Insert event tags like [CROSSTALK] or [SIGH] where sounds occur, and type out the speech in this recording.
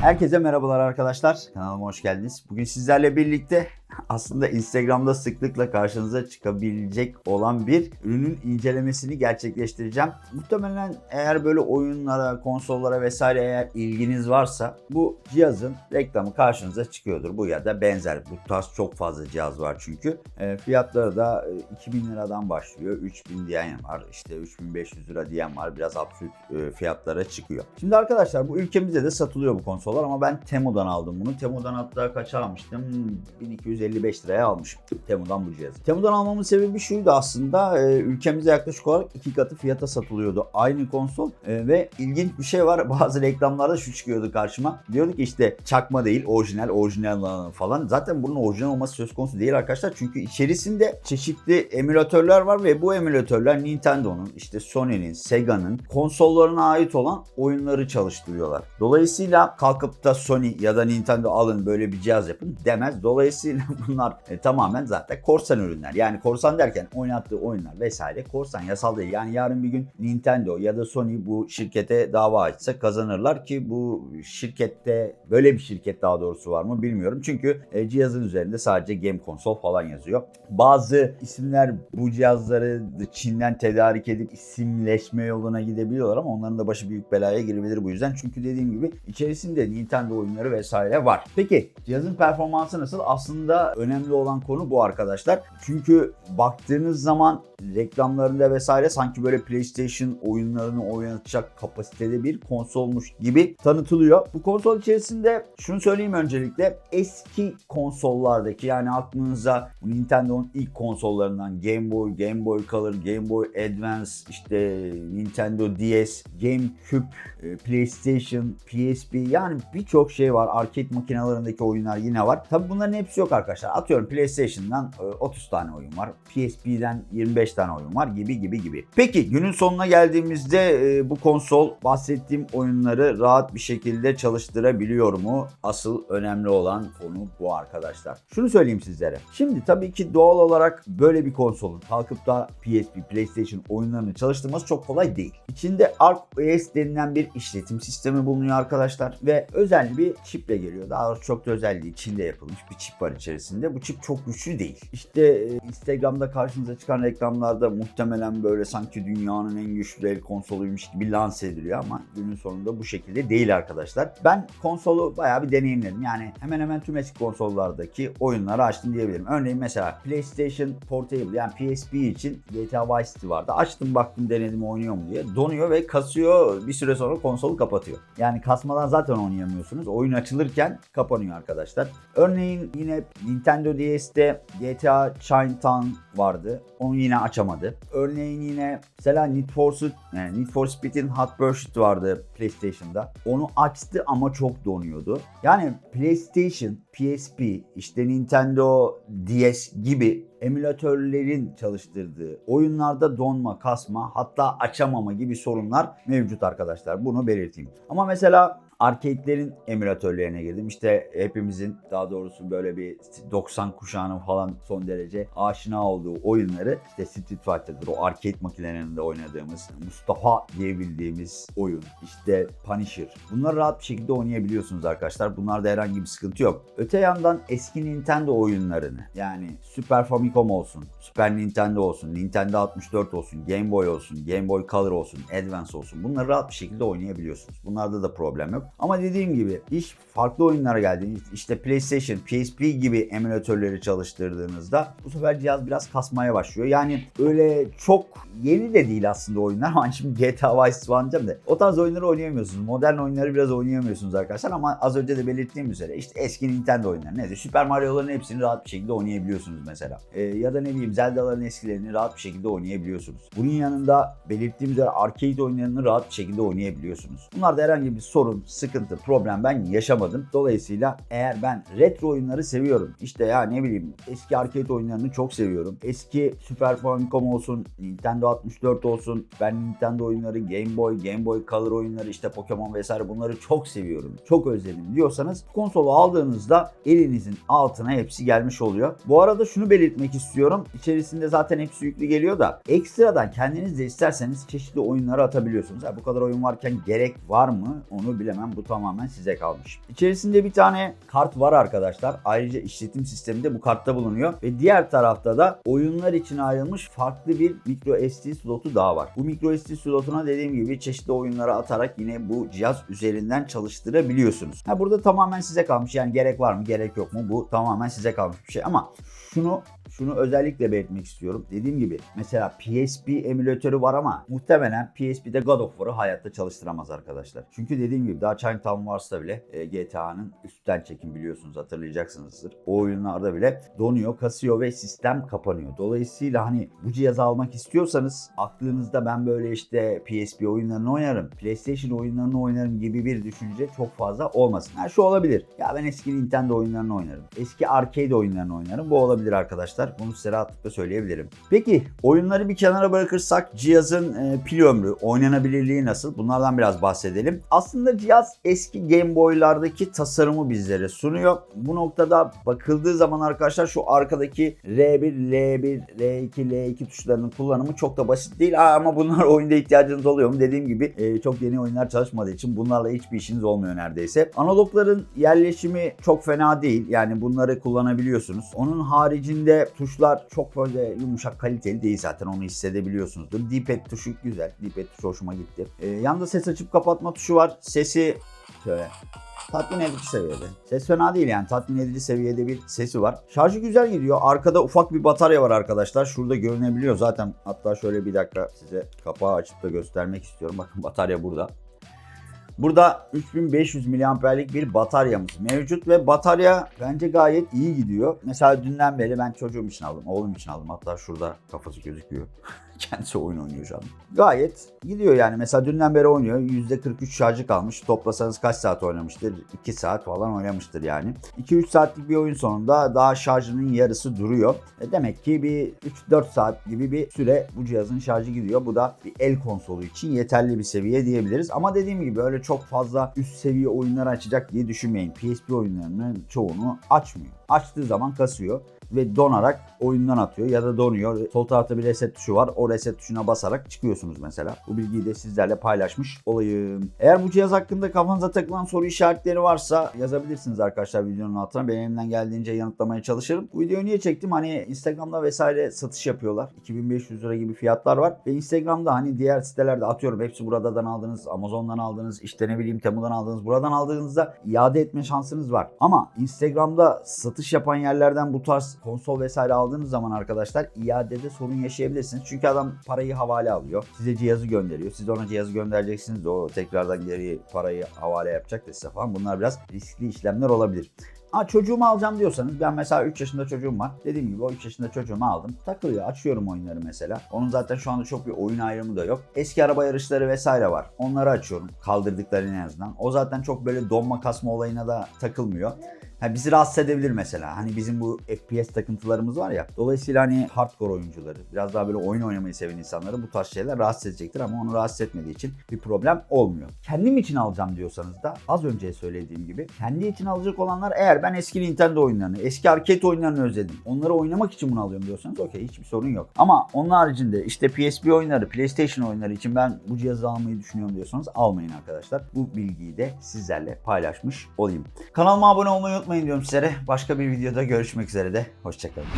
Herkese merhabalar arkadaşlar. Kanalıma hoş geldiniz. Bugün sizlerle birlikte aslında Instagram'da sıklıkla karşınıza çıkabilecek olan bir ürünün incelemesini gerçekleştireceğim. Muhtemelen eğer böyle oyunlara, konsollara vesaire eğer ilginiz varsa bu cihazın reklamı karşınıza çıkıyordur. Bu ya da benzer. Bu tarz çok fazla cihaz var çünkü. E, fiyatları da e, 2000 liradan başlıyor. 3000 diyen var. işte 3500 lira diyen var. Biraz absürt e, fiyatlara çıkıyor. Şimdi arkadaşlar bu ülkemizde de satılıyor bu konsollar ama ben Temu'dan aldım bunu. Temu'dan hatta kaça almıştım? 1255 liraya almışım. Temu'dan bu cihazı. Temu'dan almamın sebebi şuydu aslında. e, ülkemizde yaklaşık olarak iki katı fiyata satılıyordu aynı konsol. E, ve ilginç bir şey var. [LAUGHS] Bazı reklamlarda şu çıkıyordu karşıma. Diyordu ki işte çakma değil, orijinal, orijinal falan. Zaten bunun orijinal olması söz konusu değil arkadaşlar. Çünkü içerisinde çeşitli emülatörler var ve bu emülatörler Nintendo'nun, işte Sony'nin, Sega'nın konsollarına ait olan oyunları çalıştırıyorlar. Dolayısıyla kalkıp da Sony ya da Nintendo alın böyle bir cihaz yapın demez. Dolayısıyla bunlar e, tamamen zaten korsan ürünler. Yani korsan derken oynattığı oyunlar vesaire korsan yasal değil. Yani yarın bir gün Nintendo ya da Sony bu şirkete dava açsa kazanırlar ki bu şirkette böyle bir şirket daha doğrusu var mı bilmiyorum. Çünkü e, cihazın üzerinde sadece game konsol falan yazıyor. Bazı isimler bu cihazları Çin'den tedarik edip isimleşme yoluna gidebiliyorlar ama onların da başı büyük belaya girebilir bu yüzden. Çünkü dediğim gibi içerisinde Nintendo oyunları vesaire var. Peki cihazın performansı nasıl? Aslında önemli olan konu bu arkadaşlar. Çünkü baktığınız zaman reklamlarında vesaire sanki böyle PlayStation oyunlarını oynatacak kapasitede bir konsolmuş gibi tanıtılıyor. Bu konsol içerisinde şunu söyleyeyim öncelikle eski konsollardaki yani aklınıza Nintendo'nun ilk konsollarından Game Boy, Game Boy Color, Game Boy Advance, işte Nintendo DS, GameCube, e, PlayStation, PSP yani birçok şey var. Arcade makinalarındaki oyunlar yine var. Tabi bunların hepsi yok arkadaşlar. Atıyorum PlayStation'dan e, 30 tane oyun var. PSP'den 25 tane oyun var gibi gibi gibi. Peki günün sonuna geldiğimizde e, bu konsol bahsettiğim oyunları rahat bir şekilde çalıştırabiliyor mu? Asıl önemli olan konu bu arkadaşlar. Şunu söyleyeyim sizlere. Şimdi tabii ki doğal olarak böyle bir konsolun kalkıp da PSP, PlayStation oyunlarını çalıştırması çok kolay değil. İçinde ArcOS denilen bir işletim sistemi bulunuyor arkadaşlar ve özel bir çiple geliyor. Daha doğrusu çok da özel değil. Yapılmış bir çip var içerisinde. Bu çip çok güçlü değil. İşte e, Instagram'da karşınıza çıkan reklamlarda muhtemelen böyle sanki dünyanın en güçlü el konsoluymuş gibi lanse ediliyor ama günün sonunda bu şekilde değil arkadaşlar. Ben konsolu bayağı bir deneyimledim. Yani hemen hemen tüm eski konsollardaki oyunları açtım diyebilirim. Örneğin mesela PlayStation Portable yani PSP için GTA Vice City vardı. Açtım baktım denedim oynuyor mu diye. Donuyor ve kasıyor. Bir süre sonra konsolu kapatıyor. Yani kasmadan zaten oynayamıyorsunuz. Oyun açılırken kapanıyor arkadaşlar. Örneğin yine Nintendo DS'de GTA Chinatown vardı. Onu yine açamadı. Örneğin yine mesela Need for yani Need for Speed'in Hot Pursuit vardı PlayStation'da. Onu açtı ama çok donuyordu. Yani PlayStation, PSP, işte Nintendo DS gibi emülatörlerin çalıştırdığı oyunlarda donma, kasma hatta açamama gibi sorunlar mevcut arkadaşlar. Bunu belirteyim. Ama mesela arcade'lerin emülatörlerine girdim. İşte hepimizin daha doğrusu böyle bir 90 kuşağının falan son derece aşina olduğu oyunları işte Street Fighter'dır. O arcade makinelerinde oynadığımız Mustafa diyebildiğimiz oyun. İşte Punisher. Bunları rahat bir şekilde oynayabiliyorsunuz arkadaşlar. Bunlarda herhangi bir sıkıntı yok. Öte yandan eski Nintendo oyunlarını yani Super Famicom olsun, Super Nintendo olsun, Nintendo 64 olsun, Game Boy olsun, Game Boy Color olsun, Advance olsun. Bunları rahat bir şekilde oynayabiliyorsunuz. Bunlarda da problem yok. Ama dediğim gibi iş farklı oyunlara geldi. İşte PlayStation, PSP gibi emülatörleri çalıştırdığınızda bu sefer cihaz biraz kasmaya başlıyor. Yani öyle çok yeni de değil aslında oyunlar ama [LAUGHS] şimdi GTA Vice City de o tarz oyunları oynayamıyorsunuz. Modern oyunları biraz oynayamıyorsunuz arkadaşlar ama az önce de belirttiğim üzere işte eski Nintendo oyunları nedir? Super Mario'ların hepsini rahat bir şekilde oynayabiliyorsunuz mesela. Ee, ya da ne bileyim Zelda'ların eskilerini rahat bir şekilde oynayabiliyorsunuz. Bunun yanında belirttiğim üzere arcade oyunlarını rahat bir şekilde oynayabiliyorsunuz. Bunlarda herhangi bir sorun, sıkıntı, problem ben yaşamadım. Dolayısıyla eğer ben retro oyunları seviyorum. İşte ya ne bileyim eski arcade oyunlarını çok seviyorum. Eski Super Famicom olsun, Nintendo 64 olsun, ben Nintendo oyunları, Game Boy, Game Boy Color oyunları, işte Pokemon vesaire bunları çok seviyorum. Çok özledim diyorsanız konsolu aldığınızda elinizin altına hepsi gelmiş oluyor. Bu arada şunu belirtmek istiyorum. İçerisinde zaten hepsi yüklü geliyor da ekstradan kendiniz de isterseniz çeşitli oyunları atabiliyorsunuz. Ha, bu kadar oyun varken gerek var mı onu bilemem istemem. Bu tamamen size kalmış. İçerisinde bir tane kart var arkadaşlar. Ayrıca işletim sistemi de bu kartta bulunuyor. Ve diğer tarafta da oyunlar için ayrılmış farklı bir micro SD slotu daha var. Bu micro SD slotuna dediğim gibi çeşitli oyunlara atarak yine bu cihaz üzerinden çalıştırabiliyorsunuz. Ha burada tamamen size kalmış. Yani gerek var mı gerek yok mu bu tamamen size kalmış bir şey. Ama şunu şunu özellikle belirtmek istiyorum. Dediğim gibi mesela PSP emülatörü var ama muhtemelen PSP'de God of War'ı hayatta çalıştıramaz arkadaşlar. Çünkü dediğim gibi daha Chinatown Wars'ta bile e, GTA'nın üstten çekim biliyorsunuz hatırlayacaksınızdır. O oyunlarda bile donuyor, kasıyor ve sistem kapanıyor. Dolayısıyla hani bu cihazı almak istiyorsanız aklınızda ben böyle işte PSP oyunlarını oynarım, PlayStation oyunlarını oynarım gibi bir düşünce çok fazla olmasın. Ha şu olabilir. Ya ben eski Nintendo oyunlarını oynarım. Eski arcade oyunlarını oynarım. Bu olabilir arkadaşlar. Bunu size rahatlıkla söyleyebilirim. Peki oyunları bir kenara bırakırsak cihazın e, pil ömrü, oynanabilirliği nasıl? Bunlardan biraz bahsedelim. Aslında cihaz eski Game Boy'lardaki tasarımı bizlere sunuyor. Bu noktada bakıldığı zaman arkadaşlar şu arkadaki R1, L1, R2, L2 tuşlarının kullanımı çok da basit değil. Aa, ama bunlar [LAUGHS] oyunda ihtiyacınız oluyor mu? Dediğim gibi e, çok yeni oyunlar çalışmadığı için bunlarla hiçbir işiniz olmuyor neredeyse. Analogların yerleşimi çok fena değil. Yani bunları kullanabiliyorsunuz. Onun haricinde tuşlar çok böyle yumuşak kaliteli değil zaten onu hissedebiliyorsunuzdur. D-pad tuşu güzel. D-pad tuşu hoşuma gitti. Ee, yanda ses açıp kapatma tuşu var. Sesi şöyle tatmin edici seviyede. Ses fena değil yani tatmin edici seviyede bir sesi var. Şarjı güzel gidiyor. Arkada ufak bir batarya var arkadaşlar. Şurada görünebiliyor zaten. Hatta şöyle bir dakika size kapağı açıp da göstermek istiyorum. Bakın batarya burada. Burada 3500 miliamperlik bir bataryamız mevcut ve batarya bence gayet iyi gidiyor. Mesela dünden beri ben çocuğum için aldım, oğlum için aldım. Hatta şurada kafası gözüküyor. [LAUGHS] Kendisi oyun oynuyor an. Gayet gidiyor yani. Mesela dünden beri oynuyor. %43 şarjı kalmış. Toplasanız kaç saat oynamıştır? 2 saat falan oynamıştır yani. 2-3 saatlik bir oyun sonunda daha şarjının yarısı duruyor. E demek ki bir 3-4 saat gibi bir süre bu cihazın şarjı gidiyor. Bu da bir el konsolu için yeterli bir seviye diyebiliriz. Ama dediğim gibi öyle çok fazla üst seviye oyunlar açacak diye düşünmeyin. PSP oyunlarının çoğunu açmıyor. Açtığı zaman kasıyor ve donarak oyundan atıyor ya da donuyor. Sol tarafta bir reset tuşu var. O reset tuşuna basarak çıkıyorsunuz mesela. Bu bilgiyi de sizlerle paylaşmış olayım. Eğer bu cihaz hakkında kafanıza takılan soru işaretleri varsa yazabilirsiniz arkadaşlar videonun altına. Ben elimden geldiğince yanıtlamaya çalışırım. Bu videoyu niye çektim? Hani Instagram'da vesaire satış yapıyorlar. 2500 lira gibi fiyatlar var. Ve Instagram'da hani diğer sitelerde atıyorum. Hepsi buradan aldınız. Amazon'dan aldınız. işte ne bileyim Temu'dan aldınız. Buradan aldığınızda iade etme şansınız var. Ama Instagram'da satış yapan yerlerden bu tarz konsol vesaire aldığınız zaman arkadaşlar iadede sorun yaşayabilirsiniz. Çünkü adam parayı havale alıyor. Size cihazı gönderiyor. Siz ona cihazı göndereceksiniz de o tekrardan geri parayı havale yapacak da size falan. Bunlar biraz riskli işlemler olabilir. Ha çocuğumu alacağım diyorsanız ben mesela 3 yaşında çocuğum var. Dediğim gibi o 3 yaşında çocuğumu aldım. Takılıyor açıyorum oyunları mesela. Onun zaten şu anda çok bir oyun ayrımı da yok. Eski araba yarışları vesaire var. Onları açıyorum kaldırdıkları en azından. O zaten çok böyle donma kasma olayına da takılmıyor. Ha, bizi rahatsız edebilir mesela. Hani bizim bu FPS takıntılarımız var ya. Dolayısıyla hani hardcore oyuncuları, biraz daha böyle oyun oynamayı seven insanları bu tarz şeyler rahatsız edecektir ama onu rahatsız etmediği için bir problem olmuyor. Kendim için alacağım diyorsanız da az önce söylediğim gibi kendi için alacak olanlar eğer ben eski Nintendo oyunlarını, eski arcade oyunlarını özledim. Onları oynamak için bunu alıyorum diyorsanız okey hiçbir sorun yok. Ama onun haricinde işte PSP oyunları, PlayStation oyunları için ben bu cihazı almayı düşünüyorum diyorsanız almayın arkadaşlar. Bu bilgiyi de sizlerle paylaşmış olayım. Kanalıma abone olmayı unutmayın diyorum sizlere. Başka bir videoda görüşmek üzere de. Hoşçakalın.